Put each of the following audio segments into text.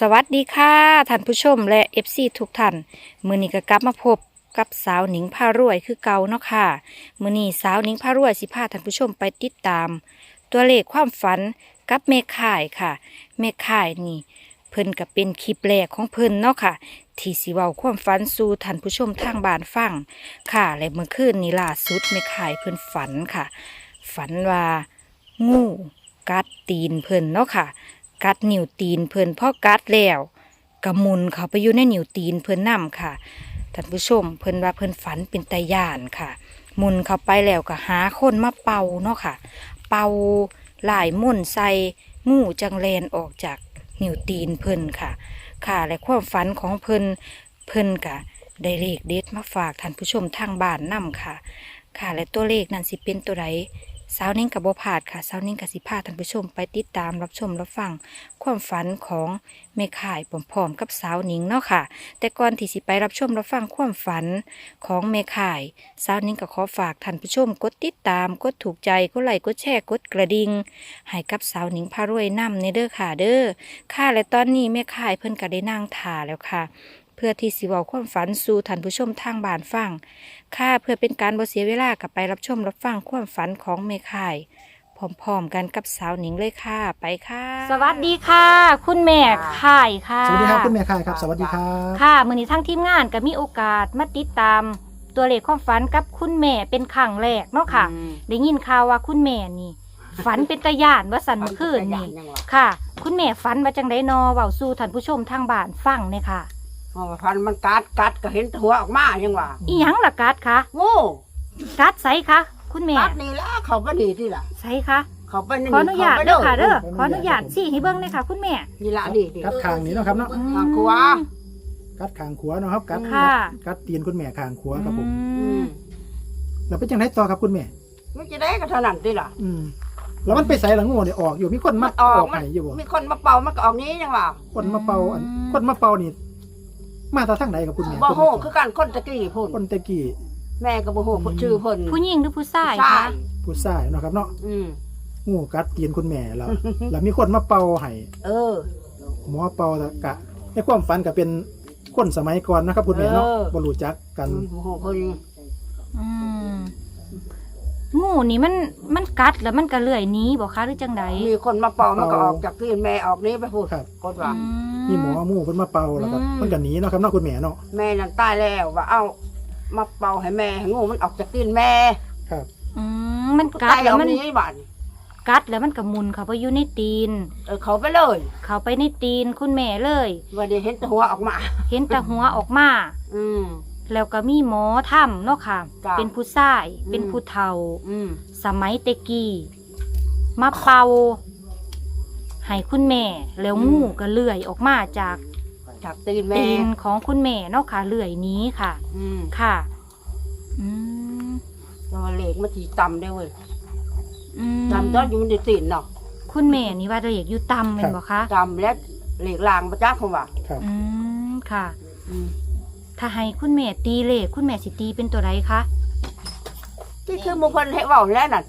สวัสดีค่ะท่านผู้ชมและ FC ทุกท่านมือนี้ก็กลับมาพบกับสาวหนิงพารวยคือเก่าเนาะค่ะมือนี้สาวหนิงพารวยสิพาท่านผู้ชมไปติดตาม ตัวเลขความฝันกับแม่ข่ายค่ะแม่ข่ายนี่เพิ่นก็เป็นคลิปแรกของเพิ่นเนาะค่ะ ที่สิเว้าความฝันสู่ท่านผู้ชมทางบ้านฟังค่ะ และเมื่อคืนนี้ล่าสุดแม่ข่ายเพิ่นฝันค่ะ ฝันว่างูกัดตีนเพิ่นเนาะค่ะ กัดนิ้วตีนเพิ่นพอกัดแล้วกระมุนเขาไปอยู่ในนิ้วตีนเพิ่นนํค่ะท่านผู้ชมเพิ่นว่าเพิ่นฝันเป็นตาย่านค่ะ มุนเข้าไปแล้วก็หาคนมาเป่าเนาะค่ะ เป่าหลายมุ่นใส่งูจังแลนออกจากนิ้วตีนเพิ่นค่ะ ค่ะและความฝันของเพิ่นเพิ่นกะได้เลขเด็ดมาฝากท่านผู้ชมทางบ้านนํค่ะ ค่ะและตัวเลขนั้นสิเป็นตัวใด สาวนิ่งกับบพาดค่ะสาวนิ่งกับสิพาท่านผู้ชมไปติดตามรับชมรับฟังความฝันของแม่ข่ายพร้อมๆกับสาวนิงเนาะค่ะ แต่ก่อนที่สิไปรับชมรับฟังความฝันของแม่ข่ายสาวนิงก็ขอฝากท่านผู้ชมกดติดตามกดถูกใจกดไลค์กดแชร์กดกระดิ่งให้กับสาวนิงพารวยนำในเด้อค่ะเด้อค่ะและตอนนี้แม่ข่ายเพิ่นก็ได้นั่งถ่าแล้วค่ะ เพื่อที่สิเว้าความฝันสู่ท่านผู้ชมทางบ้านฟังค่ะเพื่อเป็นการบ่เสียเวลากับไปรับชมรับฟังความฝันของเมข่ายพร้อมๆกันกับสาวหนิงเลยค่ะไปค่ะ สวัสดีค่ะ คุณแม่ข่ายค่ะสวัสดีครับคุณแม่ค่ายครับ สวัสดีครับค่ะมื้อนี้ทั้งทีมงานก็มีโอกาสมาติดตามตัวเลขความฝันกับคุณแม่เป็นครั้งแรกเนาะค่ะ ได้ยินข่าวว่าคุณแม่นี่ ฝันเป็นตะย่านว่าสันเมื่อคืนนี่ค่ะ คุณแม่ฝันว่าจังไดนอเว้าสู่ท่านผู้ชมทางบ้านฟังเนี่ยค่ะ อ๋อพันมันกัดกัดก็เห็นหัวออกมายังว่าอีหยังล่ะกัดคะโง่กัดไสคะคุณแม่กัดนี่ละเขาไปนี่ที่ล่ะไสคะเขาไปนี่ขออนุญาตเด้อค่ะเด้อขขออออนุนุญาญาตตสี่ให้เบิ่งเลยค่ะ คุณแม่นี่ละนี่ดิกัดคางนี้เนาะครับเนาะทางขวากัดคางขวาเนาะครับกัดค่ะกัดตีนคุณแม่คางขวาครับผมอือืมมแล้วเป็นจังไดต่อครับคุณแม่มันจะได้ก็เท่านั้นที่ล่ะอืมแล้วมันไปใส่หลังงูเนี่ยออกอยู่มีคนมาออออกกมัให้นอยู่บ่มีคนมาเป่ามันก็ออกนี้ยังว่าคนมาเป่าอันคนมาเป่านี่ มาตาทางไหนกับคุณแม่บ่โหคนมาคือเป่าการคนตะกี้พุ่นคนตะกี้แม่ก็บ่โหชื่อเพิ่นผู้หญิงหรือผู้ชายใช่คะผู้ชายเนาะครับเนาะอืมงูกัดตีนคุณแม่แล้วแล้วมีคนมาเป่าให้เออ หมอเป่าแล้วกะในความฝันก็เป็นคนสมัยก่อนนะครับ คุณแม่เนาะเออบ่รู้จักกันบ่โหเพิ่นอืมงูนี่มันมันกัดแล้วมันก็เลื่อยหนี้บอกคะหรือจังไดมีคนมาเป่ามันก็ออกจากที่แม่ออกนี้ไปพูดครับกดว่า มีหมอหมู่เพิ่นมาเป่าแล้วก็อืมเพิ่นก็หนีเนาะครับเนาะคุณแม่เนาะแม่นั่นตายแล้วว่าเอ้ามาเป่าให้แม่ให้งูมันออกจากตีนแม่ครับ อืมมันกัตาดยแล้แล้ววมัมันนนี้บาดกัดแล้วมันก็หมุนเข้าไปอยู่ในตีน เออเขาไปเลยเข้าไปในตีนคุณแม่เลย วันนี้เห็นแต่หัวออกมา เห็นแต่หัวออกมา อืม แล้วก็มีหมอทำเนาะค่ะ จ้ะเป็นผู้ชาย อืม เป็นผู้เฒ่า อืมสมัยเตกี้มาเป่า ให้คุณแม่แล้วงูก็เลื่อยออกมาจากจากตีนแม่ตีนของคุณแม่เนาะค่ะเลื่อยหนี้ค่ะ อืมค่ะ อืมตัวเหล็กมันสีต่ำได้เว้ยอืมต่ำตอนอยู่ในตีนเนาะคุณแม่นี่ว่าเหล็กอยู่ต่ำเป็นบ่คะต่ำและเหล็กลางประจักษ์เขาว่าครับอืมค่ะอืมถ้าให้คุณแม่ตีเลขคุณแม่สิตีเป็นตัวไรคะนี่คือมงคลให้เว่าแล้วน่ะ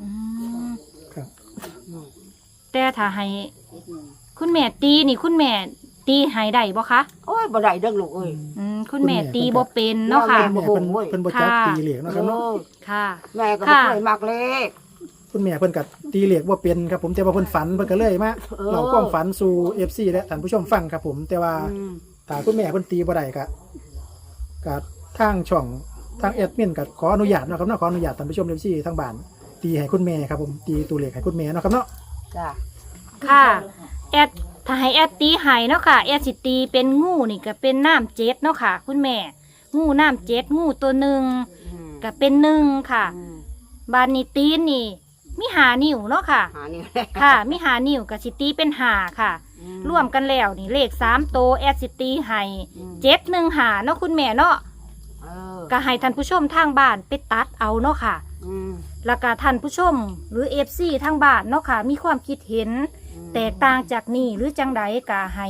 อืม ครับ อืม แต่ถ้าให้คุณแม่ตีนี่คุณแม่ตีให้ได้บ่คะโอ้ยบ่ได้เด้อลูกเอ้ยอืมคุณแม่ตีบ่เป็นเนาะค่ะ แม่แม่เพิ่นเพิ่นบ่จักค่ะตีเหล็กเนาะครับเนาะ เออค่ะ แม่ก็บ่ค่ะเคยมักเลข คุณแม่เพิ่นก็ตีเหล็กบ่เป็นครับผมแต่ว่าเพิ่นฝันเพิ่นก็เลยมาเออเล่าความฝันสู่ FC และท่านผู้ชมฟังครับผม แต่ว่าอืมถ้าคุณแม่เพิ่นตีบ่ได้ก็ก็ทางช่องทางแอดมินก็ขออนุญาตเนาะครับเนาะขออนุญาตท่านผู้ชม FC ทางบ้านตีให้คุณแม่ครับผมตีตัวเลขให้คุณแม่เนาะครับเนาะ จ้ะค่ะ แอดถ้าให้แอดตีให้เนาะค่ะ แอดสิตีเป็นงูนี่ก็เป็นน้ำเจ็ดเนาะค่ะ คุณแม่ งูน้ำเจ็ดงูตัวหนึ่งอืมก็เป็นหนึ่งค่ะ อืมบานนี้ตีนนี่มีหานิ้วเนาะค่ะ หานี่ค่ะ มีหานิ้วกับสิตีเป็นหาค่ะ อืร่วมกันแล้วนี่เลขสามโตวแอดสิตีให้อืมเจ็ดหนึ่งหาเนาะคุณแม่เนาะเออก็ให้ท่านผู้ชมทางบ้านไปตัดเอาเนาะค่ะ อืมแล้วก็ท่านผู้ชม หรือเอฟซีทางบ้านเนาะค่ะ มีความคิดเห็น อืมแตกต่างจากนี่หรือจังใดก็ให้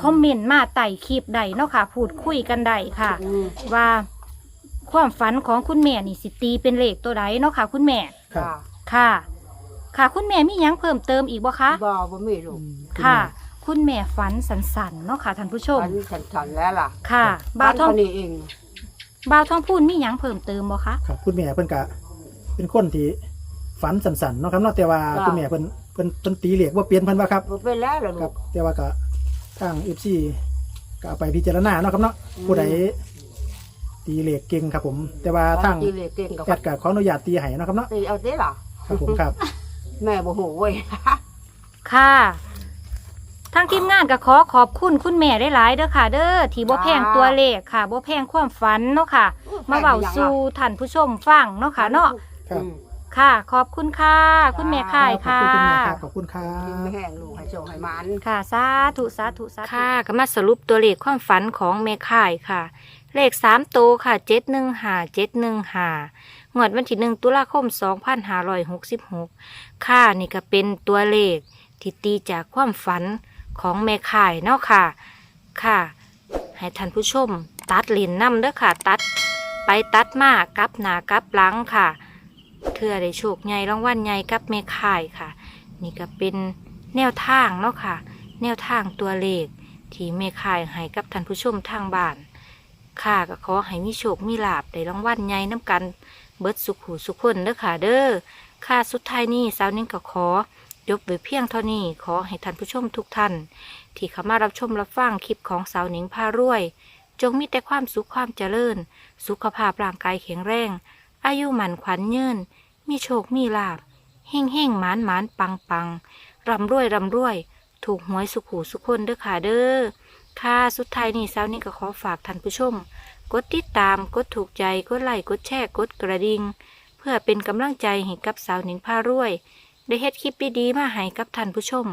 คอมเมนต์มาใต้คลิปใดเนาะค่ะ พูดคุยกันได้ค่ะ อืมว่าความฝันของคุณแม่นี่สิตีเป็นเลขตัวใดเนาะค่ะ คุณแม่ ครับจ้ะค่ะ ค่ะคุณแม่มีหยังเพิ่มเติมอีกบ่คะ บ่บ่มีลูอืกมณค่ะแม่คุณแม่ฝันสันๆเนาะค่ะท่านผู้ชมฝันฉันฉันแล้วล่ะค่ะบ่าบ้าวนทองเขานี่เอง บ่าวทองพูนมีหยังเพิ่มเติมบ่คะ ครับคุณแม่เพิ่นกะเป็นคนที่ฝันสันๆเนาะครับเนาะแต่ว่าคุณแม่เพิ่นเพิ่นเพิ่นตีเหล็กว่าเปลี่ยนเพิ่นว่าครับบ่เป็นแล้วล่ะคลูรับ ก แต่ว่าก็ทางเอฟซีก็เอาไปพิจารณาเนาะครับเนาะอืม ผู้ใดตีเหล็กเก่งครับผม แต่ว่าทางตีเลยเก่งกับแอดก็ขออนุญาตตีให้เนาะครับเนาะตีเอาติล่ะครับผมครับ แม่บ่ฮู้เว้ย ค่ะ ทางทีมงานก็ขอขอบคุณคุณแม่ได้หลายๆเด้อค่ะ เด้อที่บ่แพงตัวเลขค่ะบ่แพงความฝันเนาะค่ะ มาเว้าสู่ท่านผู้ชมฟังเนาะค่ะเนาะครับอืมค่ะ ขอบคุณค่ะ คุณแม่ค่ายขอบค่ะคุณคุณแม่ครับขอบคุณครักินไม่บแห้งลูกให้โชคให้หมัน ค่ะสาธุสาธุสาธุ ค่ะก็มาสรุปตัวเลขความฝันของแม่ค่ายค่ะ เลขสามโตวค่ะเจ็ดหนึ่งหาเจ็ดหนึ่งหางวดวันที่หนึ่งตุลาคมสองพันห้าร้อยหกสิบหกค่านี่ก็เป็นตัวเลขที่ตีจากความฝัน ของแม่ค่ายเนาะค่ะ ค่ะ ให้ท่านผู้ชม ตัดเลนน้ำเด้อค่ะ ตัดไปตัดมากกับหนากับหลังค่ะเทื่อได้โชคใหญ่รางวัลใหญ่กับแม่ค่ายค่ะ นี่ก็เป็นแนวทางเนาะค่ะ แนวทางตัวเลขที่แม่ค่ายให้กับท่านผู้ชมทางบ้านค่ะก็ขอให้มีโชคมีลาบได้รางวัลใหญ่น้ำกันเบิดสุขหูสุขคนเด้อค่ะเด้อค่ะสุดท้ายนี้สาวนิ่งก็ขอ ยกไว้เพียงเท่านี้ขอให้ท่านผู้ชมทุกท่าน ที่เข้ามารับชมรับฟังคลิปของสาวหนิงพารวย จงมีแต่ความสุขความเจริญ สุขภาพร่างกายแข็งแรง อายุหมันขวัญยืนมีโชคมีลาบเฮ่งเฮ่งหมานหมานปังปังร่ำรวยร่ำรวย ถูกหวยสุขหูสุขคนเด้อค่ะเด้อค่ะสุดท้ายนี้สาวนิ่งก็ขอฝากท่านผู้ชม กดติดตามกดถูกใจกดไลค์กดแชร์กดกระดิ่งเพื่อเป็นกำลังใจให้กับสาวหนิงพารวย ได้เฮ็ดคลิปดีๆ มาให้กับท่านผู้ชม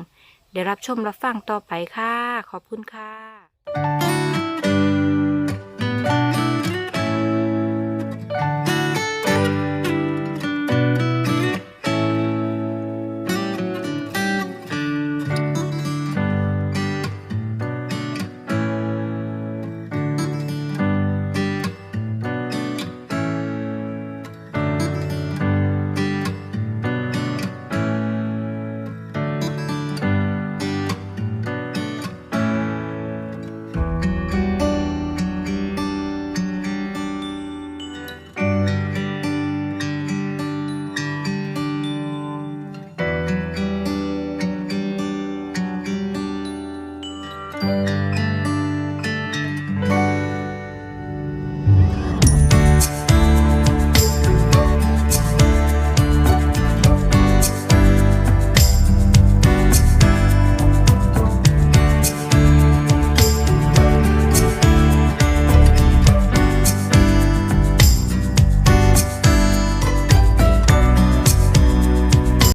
ได้รับชมรับฟังต่อไปค่ะ ขอบคุณค่ะ